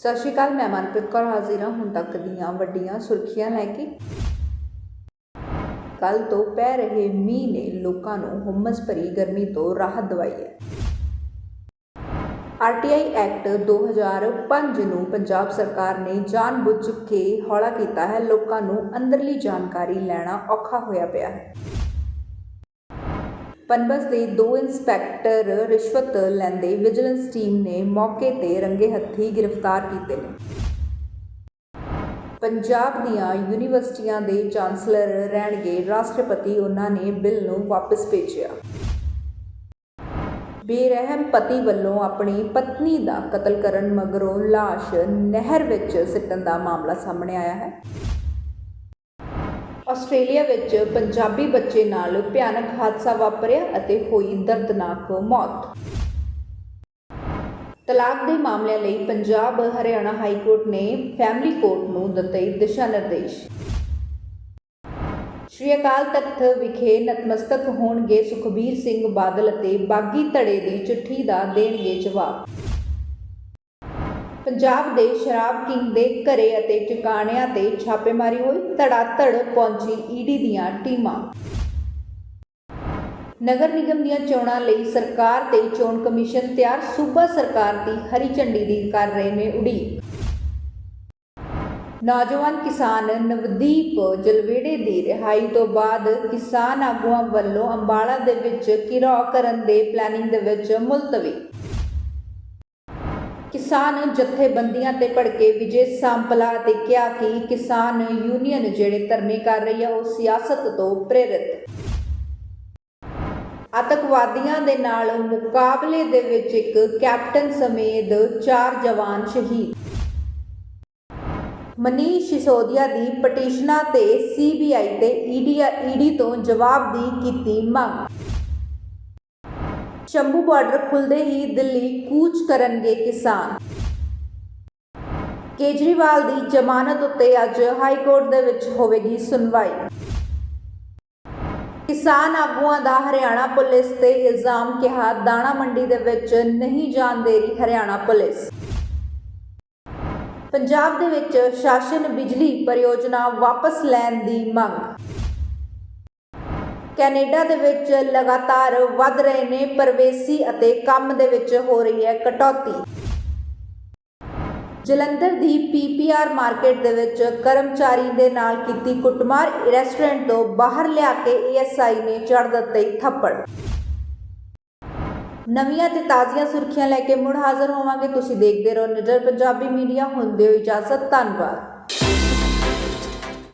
ਸਤਿ ਸ਼੍ਰੀ ਅਕਾਲ, ਮੈਂ ਮਨਪ੍ਰੀਤ ਕੌਰ ਹਾਜ਼ਰ ਹਾਂ। ਹੁਣ ਤੱਕ ਦੀਆਂ ਵੱਡੀਆਂ ਸੁਰਖੀਆਂ ਲੈ ਕੇ ਕੱਲ ਤੋਂ ਪੈ ਰਹੇ ਮੀਂਹ ਨੇ ਲੋਕਾਂ ਨੂੰ ਹੁਮਸ ਭਰੀ ਗਰਮੀ ਤੋਂ ਰਾਹਤ ਦਵਾਈ ਹੈ। ਆਰਟੀਆਈ ਐਕਟ 2005 ਨੂੰ ਪੰਜਾਬ ਸਰਕਾਰ ਨੇ ਜਾਣਬੁੱਝ ਕੇ ਹੌਲਾ ਕੀਤਾ ਹੈ। ਲੋਕਾਂ ਨੂੰ ਅੰਦਰਲੀ ਜਾਣਕਾਰੀ ਲੈਣਾ ਔਖਾ ਹੋਇਆ ਪਿਆ ਹੈ। ਪਨਬਸ ਦੇ ਦੋ ਇੰਸਪੈਕਟਰ ਰਿਸ਼ਵਤ ਲੈਂਦੇ ਵਿਜੀਲੈਂਸ ਟੀਮ ਨੇ ਮੌਕੇ ਤੇ ਰੰਗੇ ਹੱਥੀ ਗ੍ਰਿਫਤਾਰ ਕੀਤੇ ਨੇ। ਪੰਜਾਬ ਦੀਆਂ ਯੂਨੀਵਰਸਿਟੀਆਂ ਦੇ ਚਾਂਸਲਰ ਰਹਿਣਗੇ ਰਾਸ਼ਟਰਪਤੀ, ਉਹਨਾਂ ਨੇ ਬਿੱਲ ਨੂੰ ਵਾਪਸ ਭੇਜਿਆ। ਬੇਰਹਿਮ ਪਤੀ ਵੱਲੋਂ ਆਪਣੀ ਪਤਨੀ ਦਾ ਕਤਲ ਕਰਨ ਮਗਰੋਂ ਲਾਸ਼ ਨਹਿਰ ਵਿੱਚ ਸਿੱਟਣ ਦਾ ਮਾਮਲਾ ਸਾਹਮਣੇ ਆਇਆ ਹੈ। ਆਸਟ੍ਰੇਲੀਆ ਵਿੱਚ ਪੰਜਾਬੀ ਬੱਚੇ ਨਾਲ ਭਿਆਨਕ ਹਾਦਸਾ ਵਾਪਰਿਆ ਅਤੇ ਹੋਈ ਦਰਦਨਾਕ ਮੌਤ। ਤਲਾਕ ਦੇ ਮਾਮਲਿਆਂ ਲਈ ਪੰਜਾਬ ਹਰਿਆਣਾ ਹਾਈ ਕੋਰਟ ਨੇ ਫੈਮਿਲੀ ਕੋਰਟ ਨੂੰ ਦਿੱਤੇ ਦਿਸ਼ਾ ਨਿਰਦੇਸ਼। ਸ਼੍ਰੀ ਅਕਾਲ ਤਖਤ ਵਿਖੇ ਨਤਮਸਤਕ ਹੋਣਗੇ ਸੁਖਬੀਰ ਸਿੰਘ ਬਾਦਲ ਅਤੇ ਬਾਗੀ ਧੜੇ ਦੀ ਚਿੱਠੀ ਦਾ ਦੇਣਗੇ ਜਵਾਬ। ਪੰਜਾਬ ਦੇ ਸ਼ਰਾਬ ਕਿੰਗ ਦੇ ਘਰੇ ਅਤੇ ਟਿਕਾਣਿਆਂ ਤੇ ਛਾਪੇਮਾਰੀ ਹੋਈ, ਧੜਾਧੜ ਪਹੁੰਚੀ ਈਡੀ ਦੀਆਂ ਟੀਮਾਂ। ਨਗਰ ਨਿਗਮ ਦੀਆਂ ਚੋਣਾਂ ਲਈ ਸਰਕਾਰ ਤੇ ਚੋਣ ਕਮਿਸ਼ਨ ਤਿਆਰ, ਸੂਬਾ ਸਰਕਾਰ ਦੀ ਹਰੀ ਝੰਡੀ ਦੀ ਕਰ ਰਹੇ ਨੇ ਉਡੀਕ। ਨੌਜਵਾਨ ਕਿਸਾਨ ਨਵਦੀਪ ਜਲਵੇੜੇ ਦੀ ਰਿਹਾਈ ਤੋਂ ਬਾਅਦ ਕਿਸਾਨ ਆਗੂਆਂ ਵੱਲੋਂ ਅੰਬਾਲਾ ਦੇ ਵਿੱਚ ਘਿਰਾਓ ਕਰਨ ਦੇ ਪਲੈਨਿੰਗ ਦੇ ਵਿੱਚ ਮੁਲਤਵੀ। ਕਿਸਾਨ ਜਥੇਬੰਦੀਆਂ ਤੇ ਭੜਕੇ ਵਿਜੇ ਸਾਂਪਲਾ ਤੇ ਕਿਹਾ ਕਿ ਕਿਸਾਨ ਯੂਨੀਅਨ ਜਿਹੜੇ ਧਰਨੇ ਕਰ ਰਹੀ ਹੈ ਉਹ ਸਿਆਸਤ ਤੋਂ ਪ੍ਰੇਰਿਤ। ਆਤੰਕਵਾਦੀਆਂ ਦੇ ਨਾਲ ਮੁਕਾਬਲੇ ਦੇ ਵਿੱਚ ਇੱਕ ਕੈਪਟਨ ਸਮੇਤ ਚਾਰ ਜਵਾਨ ਸ਼ਹੀਦ। ਮਨੀਸ਼ ਸਿਸੋਦੀਆ ਦੀ ਪਟੀਸ਼ਨਾਂ ਤੇ ਸੀਬੀਆਈ ਤੇ ਈਡੀ ਈਡੀ ਤੋਂ ਜਵਾਬ ਦੀ ਕੀਤੀ ਮੰਗ। ਸ਼ੰਭੂ ਬਾਰਡਰ ਖੁੱਲਦੇ ਹੀ ਦਿੱਲੀ ਕੂਚ ਕਰਨਗੇ ਕਿਸਾਨ। ਕੇਜਰੀਵਾਲ ਦੀ ਜ਼ਮਾਨਤ ਉੱਤੇ ਅੱਜ ਹਾਈ ਕੋਰਟ ਦੇ ਵਿੱਚ ਹੋਵੇਗੀ ਸੁਣਵਾਈ। ਕਿਸਾਨ ਆਗੂਆਂ ਦਾ ਹਰਿਆਣਾ ਪੁਲਿਸ ਤੇ ਇਲਜ਼ਾਮ ਕਿਹਾ, ਦਾਣਾ ਮੰਡੀ ਦੇ ਵਿੱਚ ਨਹੀਂ ਜਾਣ ਦੇ ਰਹੀ ਹਰਿਆਣਾ ਪੁਲਿਸ। ਪੰਜਾਬ ਦੇ ਵਿੱਚ ਸ਼ਾਸਨ ਬਿਜਲੀ ਪਰਿਯੋਜਨਾ ਵਾਪਸ ਲੈਣ ਦੀ ਮੰਗ। ਕੈਨੇਡਾ ਦੇ ਵਿੱਚ ਲਗਾਤਾਰ ਵੱਧ ਰਹੇ ਨੇ, ਪ੍ਰਵੇਸੀ ਅਤੇ ਕੰਮ ਦੇ ਵਿੱਚ ਹੋ ਰਹੀ ਹੈ ਕਟੌਤੀ। ਜਲੰਧਰ ਦੀ ਪੀਪੀਆਰ ਮਾਰਕੀਟ ਦੇ ਵਿੱਚ ਕਰਮਚਾਰੀ ਦੇ ਨਾਲ ਕੀਤੀ ਕੁੱਟਮਾਰ, ਰੈਸਟੋਰੈਂਟ ਤੋਂ ਬਾਹਰ ਲਿਆ ਕੇ ਏਐਸਆਈ ਨੇ ਚੜ ਦਿੱਤੇ ਥੱਪੜ। ਨਵੀਆਂ ਤੇ ਤਾਜ਼ੀਆਂ ਸੁਰਖੀਆਂ ਲੈ ਕੇ ਮੁੜ ਹਾਜ਼ਰ ਹੋਵਾਂਗੇ। ਤੁਸੀਂ ਦੇਖਦੇ ਰਹੋ ਨਜ਼ਰ ਪੰਜਾਬੀ ਮੀਡੀਆ, ਹੁੰਦੇ ਹੋ ਇਜਾਜ਼ਤ, ਧੰਨਵਾਦ।